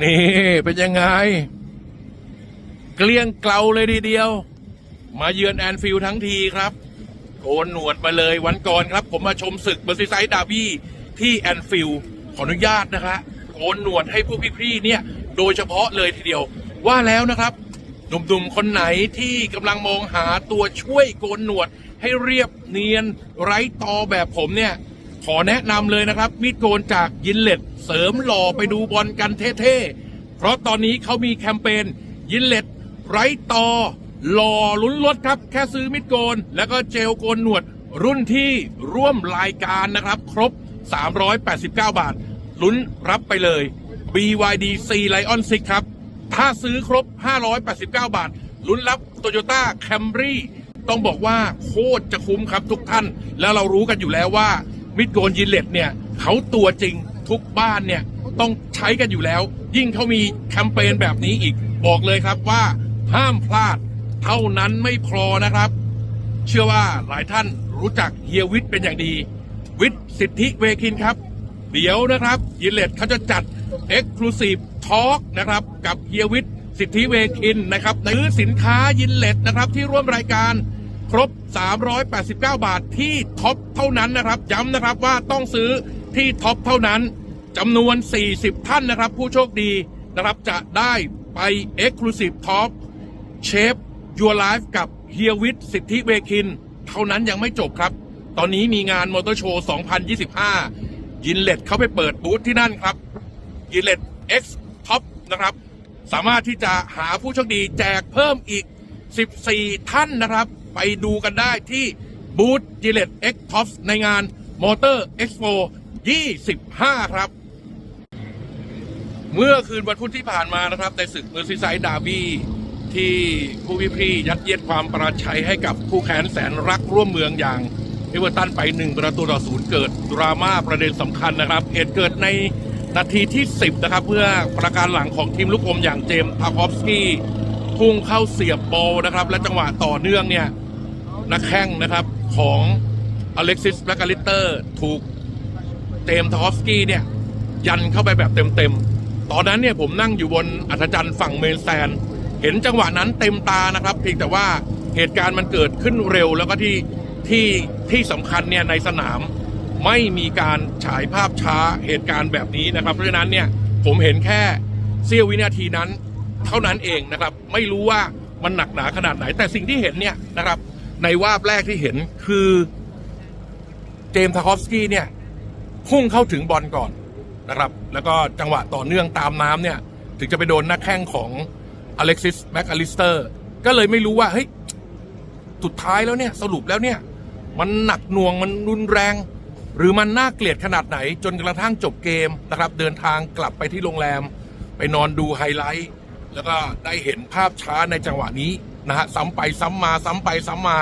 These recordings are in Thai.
นี่เป็นยังไง เกลี้ยงเกลาเลยทีเดียว มาเยือนแอนฟิลด์ทั้งทีครับโกนหนวดมาเลยวันก่อนครับ ผมมาชมศึกเบอร์ซีไซด์ดาร์บี้ที่แอนฟิลด์ขออนุญาตนะคะโกนหนวดให้พวกพี่ๆเนี่ย โดยเฉพาะเลยทีเดียว ว่าแล้วนะครับหนุ่มๆคนไหนที่กำลังมองหาตัวช่วยโกนหนวดให้เรียบเนียนไร้ตอแบบผมเนี่ย ขอแนะนำเลยนะครับ มีดโกนจากยินเล็ตเสริมหล่อไปดูบอลกันเท่ๆ เพราะตอนนี้เขามีแคมเปญยินเล็ตไร้ตอหล่อลุ้นลดครับ แค่ซื้อมิดโกน แล้วก็เจลโกนหนวด รุ่นที่ร่วมรายการนะครับ ครบ 389 บาท ลุ้นรับไปเลย BYD C Lion 6ครับ ถ้าซื้อครบ 589 บาท ลุ้นรับ Toyota Camry ต้องบอกว่าโคตรจะคุ้มครับทุกท่าน แล้วเรารู้กันอยู่แล้วว่า มิดโกนยินเล็ตเนี่ยเขาตัวจริงทุกบ้านเนี่ยต้องใช้กันอยู่แล้ว ยิ่งเขามีแคมเปญแบบนี้อีก บอกเลยครับว่าห้ามพลาดเท่านั้นไม่พอนะครับ เชื่อว่าหลายท่านรู้จักเฮียวิทย์เป็นอย่างดี วิทย์สิทธิเวคินครับ เดี๋ยวนะครับยินเลตเขาจะจัด Exclusive Talk นะครับกับเฮียวิทย์สิทธิเวคินนะครับซื้อสินค้ายินเลตนะครับที่ร่วมรายการ ครบ 389 บาทที่ท็อปเท่านั้นนะครับ ย้ำนะครับว่าต้องซื้อที่ท็อปเท่านั้นจำนวน 40 ท่านนะครับ ผู้โชคดีนะครับจะได้ไป Exclusive Talk เชฟ Your Life กับเฮียวิทสิทธิเวคิน เท่านั้นยังไม่จบครับ ตอนนี้มีงานมอเตอร์โชว์ 2025 ยินเลตเขาไปเปิดบูธที่นั่นครับ ยินเลต X Top นะครับ สามารถที่จะหาผู้โชคดีแจกเพิ่มอีก 14 ท่านนะครับ ไปดูกันได้ที่บูธยิเลต X Top ในงานมอเตอร์ Expo 25 ครับ เมื่อคืนวันพุธที่ผ่านมานะครับ ในศึกเมอร์ซีไซด์ดาร์บี้ที่ผู้พิพรียัดเยียดความประชัยให้กับผู้แขนแสนรักร่วมเมืองอย่างเอเวอร์ตันไปหนึ่งประตูต่อศูนย์เกิดดราม่าประเด็นสำคัญนะครับเหตุเกิดในนาทีที่ 10 นะครับ เพื่อประการหลังของทีมลูกอมอย่างเจมส์ทาคอฟสกี้ พุ่งเข้าเสียบบนะครับ และจังหวะต่อเนื่องเนี่ยนักแข้งนะครับของอเล็กซิสแบล็กลิเตอร์ถูกเจมทอฟสกี้เนี่ย ยันเข้าไปแบบเต็มๆ ตอนนั้นเนี่ยผมนั่งอยู่บนอัธจันทร์ฝั่งเมนแตนเห็นจังหวะนั้นเต็มตานะครับ เพียงแต่ว่าเหตุการณ์มันเกิดขึ้นเร็วแล้วก็ที่ที่ที่สำคัญเนี่ยในสนามไม่มีการฉายภาพช้าเหตุการณ์แบบนี้นะครับ เพราะฉะนั้นเนี่ยผมเห็นแค่เสี้ยววินาทีนั้น เท่านั้นเองนะครับ ไม่รู้ว่ามันหนักหนาขนาดไหน แต่สิ่งที่เห็นเนี่ยนะครับ ในวาบแรกที่เห็นคือเจมส์ทาคอฟสกี้เนี่ยพุ่งเข้าถึงบอลก่อนนะครับ แล้วก็จังหวะต่อเนื่องตามน้ำเนี่ย ถึงจะไปโดนนักแข้งของอเล็กซิสแบ็กอลิสเตอร์ก็เลยไม่รู้ว่าเฮ้ยสุดท้ายแล้วเนี่ยสรุปแล้วเนี่ย มันหนักหน่วงมันรุนแรง หรือมันน่าเกลียดขนาดไหน จนกระทั่งจบเกมนะครับ เดินทางกลับไปที่โรงแรม ไปนอนดูไฮไลท์ แล้วก็ได้เห็นภาพช้าในจังหวะนี้นะฮะซ้ำไปซ้ำมาซ้ำไปซ้ำมา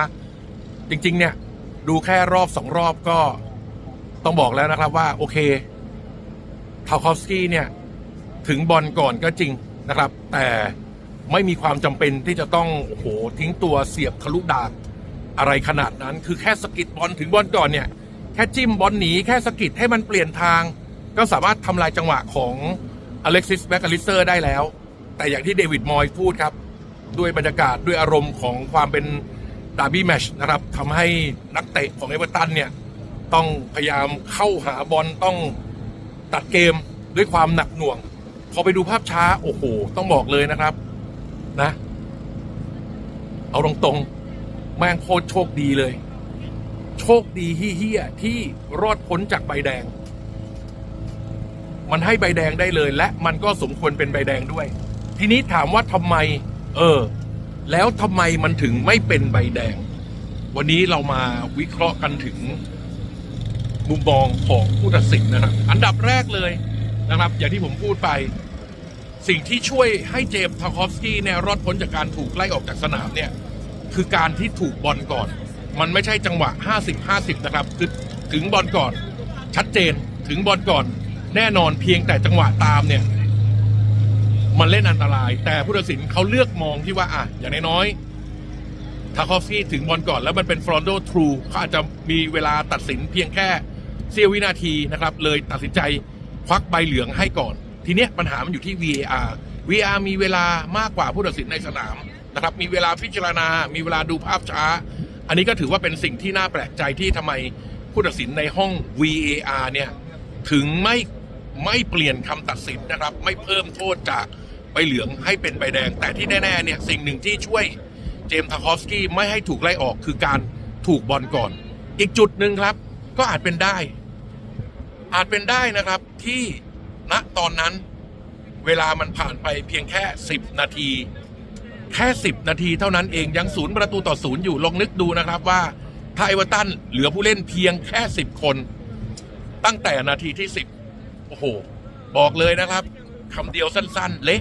จริง ๆ เนี่ย ดูแค่รอบสองรอบก็ต้องบอกแล้วนะครับว่า โอเคทาคอฟสกี้เนี่ย ถึงบอลก่อนก็จริงนะครับ แต่ไม่มีความจำเป็นที่จะต้องโอ้โหทิ้งตัวเสียบทะลุดากอะไรขนาดนั้น คือแค่สะกิดบอลถึงบอลก่อนเนี่ย แค่จิ้มบอลหนีแค่สะกิดให้มันเปลี่ยนทาง ก็สามารถทำลายจังหวะของอเล็กซิสแบกอลิสเตอร์ได้แล้ว แต่อย่างที่เดวิดมอยพูดครับ ด้วยบรรยากาศด้วยอารมณ์ของความเป็นดาร์บี้แมชนะครับทำให้นักเตะของเอเวอร์ตันเนี่ยต้องพยายามเข้าหาบอลต้องตัดเกมด้วยความหนักหน่วง พอไปดูภาพช้า โอ้โห ต้องบอกเลยนะครับ นะ เอาตรงๆ แม่งโคตรโชคดีเลย โชคดีเฮี้ยที่รอดพ้นจากใบแดง มันให้ใบแดงได้เลย และมันก็สมควรเป็นใบแดงด้วย ทีนี้ถามว่าทำไม เออ แล้วทำไมมันถึงไม่เป็นใบแดง วันนี้เรามาวิเคราะห์กันถึง มุมมองของผู้ตัดสินนะครับ อันดับแรกเลยนะครับ อย่างที่ผมพูดไป สิ่งที่ช่วยให้เจมส์ทาคอฟสกี้เนี่ยรอดพ้นจากการถูกไล่ออกจากสนามเนี่ย คือการที่ถูกบอลก่อน มันไม่ใช่จังหวะ 50-50 นะครับ คือถึงบอลก่อน ชัดเจนถึงบอลก่อน แน่นอนเพียงแต่จังหวะตามเนี่ย มันเล่นอันตราย แต่ผู้ตัดสินเขาเลือกมองที่ว่าอะอย่างน้อยๆทาคอฟสกี้ถึงบอลก่อนแล้วมันเป็นฟรอนโดทรูเขาอาจจะมีเวลาตัดสินเพียงแค่เสี้ยววินาทีนะครับ เลยตัดสินใจควักใบเหลืองให้ก่อน ทีเนี้ยปัญหามันอยู่ที่ VAR VAR มีเวลามากกว่าผู้ตัดสินในสนามนะครับ มีเวลาพิจารณา มีเวลาดูภาพช้า อันนี้ก็ถือว่าเป็นสิ่งที่น่าแปลกใจที่ทำไมผู้ตัดสินในห้อง VAR เนี่ยถึงไม่ไม่เปลี่ยนคำตัดสินนะครับ ไม่เพิ่มโทษจาก ใบเหลืองให้เป็นใบแดง แต่ที่แน่ๆเนี่ยสิ่งหนึ่งที่ช่วยเจมส์ทาคอฟสกี้ไม่ให้ถูกไล่ออกคือการถูกบอลก่อน อีกจุดหนึ่งครับ ก็อาจเป็นได้ อาจเป็นได้นะครับที่ณตอนนั้นเวลามันผ่านไปเพียงแค่ 10 นาที แค่ 10 นาทีเท่านั้นเองยังศูนย์ประตูต่อศูนย์อยู่ลองนึกดูนะครับว่าถ้าเอเวอร์ตันเหลือผู้เล่นเพียงแค่ 10 คน ตั้งแต่นาทีที่ 10 โอ้โห บอกเลยนะครับคำเดียวสั้นๆ เละ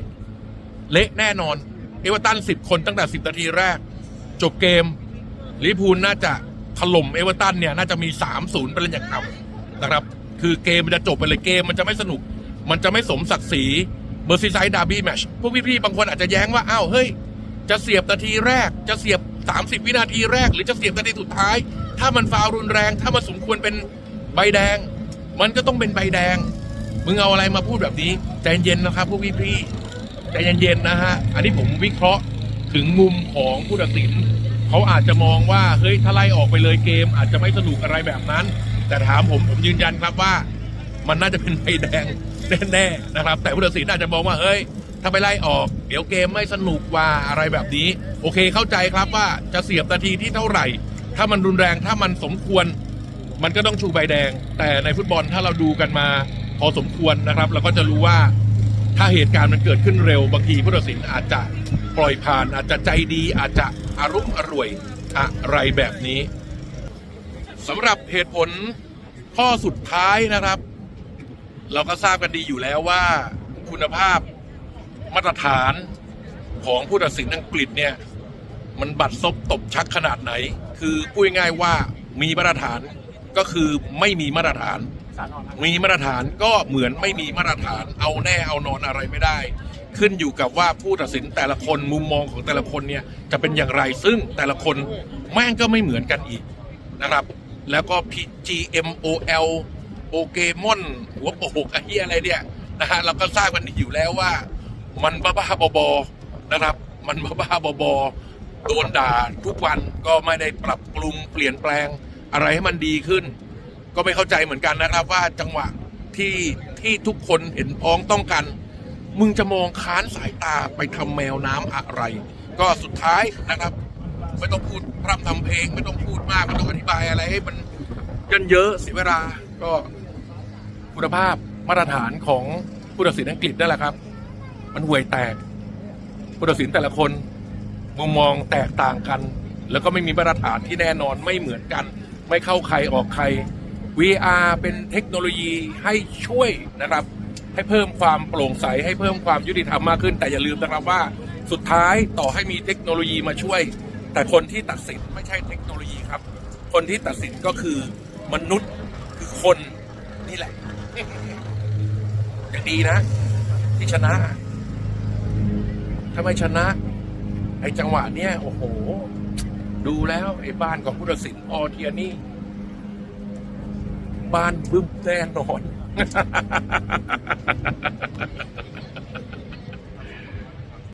เละแน่นอน เอเวอร์ตัน10คนตั้งแต่10นาทีแรก จบเกมลิพูลน่าจะถล่มเอเวอร์ตันเนี่ยน่าจะมี3-0เป็นอย่างต่ำนะครับ คือเกมมันจะจบไปเลยเกมมันจะไม่สนุก มันจะไม่สมศักดิ์ศรีเบอร์ซีไซด์ดาร์บี้แมชพวกพี่ๆบางคนอาจจะแย้งว่าอ้าวเฮ้ยจะเสียบนาทีแรก จะเสียบ 30 วินาทีแรก หรือจะเสียบนาทีสุดท้าย ถ้ามันฟาวรุนแรง ถ้ามันสมควรเป็นใบแดง มันก็ต้องเป็นใบแดง มึงเอาอะไรมาพูดแบบนี้ ใจเย็นนะครับพวกพี่ๆ ใจเย็นๆนะฮะ อันนี้ผมวิเคราะห์ถึงมุมของผู้ตัดสิน เขาอาจจะมองว่าเฮ้ยถ้าไล่ออกไปเลยเกม อาจจะไม่สนุกอะไรแบบนั้น แต่ถามผมผมยืนยันครับว่า มันน่าจะเป็นใบแดงแน่ๆนะครับ แต่ผู้ตัดสินอาจจะมองว่าเฮ้ย ถ้าไปไล่ออก เดี๋ยวเกมไม่สนุกว่าอะไรแบบนี้ โอเคเข้าใจครับว่าจะเสียบนาทีที่เท่าไหร่ ถ้ามันรุนแรงถ้ามันสมควร มันก็ต้องชูใบแดง แต่ในฟุตบอลถ้าเราดูกันมาพอสมควรนะครับ เราก็จะรู้ว่า ถ้าเหตุการณ์มันเกิดขึ้นเร็วบางทีผู้ตัดสินอาจจะปล่อยผ่าน อาจจะใจดี อาจจะอารุ่มอร่วยอะไรแบบนี้สำหรับเหตุผลข้อสุดท้ายนะครับ เราก็ทราบกันดีอยู่แล้วว่าคุณภาพมาตรฐานของผู้ตัดสินอังกฤษเนี่ย มันบัดซบตบชักขนาดไหน คือพูดง่ายว่ามีมาตรฐานก็คือไม่มีมาตรฐาน มีมาตรฐานก็เหมือนไม่มีมาตรฐานเอาแน่เอานอนอะไรไม่ได้ ขึ้นอยู่กับว่าผู้ตัดสินแต่ละคนมุมมองของแต่ละคนเนี่ยจะเป็นอย่างไรซึ่งแต่ละคนแม่งก็ไม่เหมือนกันอีกนะครับ แล้วก็ PGMOL โปเกมอนหัวโปกไอ้เหี้ยอะไรเนี่ยนะฮะเราก็ทราบกันอยู่แล้วว่า มันบ้าๆบอๆนะครับ มันบ้าๆบอๆโดนด่าทุกวันก็ไม่ได้ปรับปรุงเปลี่ยนแปลงอะไรให้มันดีขึ้น ก็ไม่เข้าใจเหมือนกันนะครับ ว่าจังหวะที่ที่ทุกคนเห็นพ้องต้องกัน มึงจะมองค้านสายตาไปทำแมวน้ำอะไร ก็สุดท้ายนะครับ ไม่ต้องพูดพร่ำทำเพลง ไม่ต้องพูดมากไม่ต้องอธิบายอะไรให้มันเยินเยอะเสียเวลาก็คุณภาพมาตรฐานของผู้ตัดสินอังกฤษนั่นแหละครับ มันห่วยแตกผู้ตัดสินแต่ละคนมุมมองแตกต่างกัน แล้วก็ไม่มีมาตรฐานที่แน่นอนไม่เหมือนกัน ไม่เข้าใครออกใคร VR เป็นเทคโนโลยีให้ช่วยนะครับ ให้เพิ่มความโปร่งใส ให้เพิ่มความยุติธรรมมากขึ้น แต่อย่าลืมนะครับว่าสุดท้ายต่อให้มีเทคโนโลยีมาช่วย แต่คนที่ตัดสินไม่ใช่เทคโนโลยีครับ คนที่ตัดสินก็คือมนุษย์คือคนนี่แหละอย่างดีนะ ที่ชนะถ้าไม่ชนะไอ้จังหวะเนี้ยโอ้โห ดูแล้วไอ้บ้านของผู้ตัดสินออเทียนี่ บ้านบึ้มแน่นอน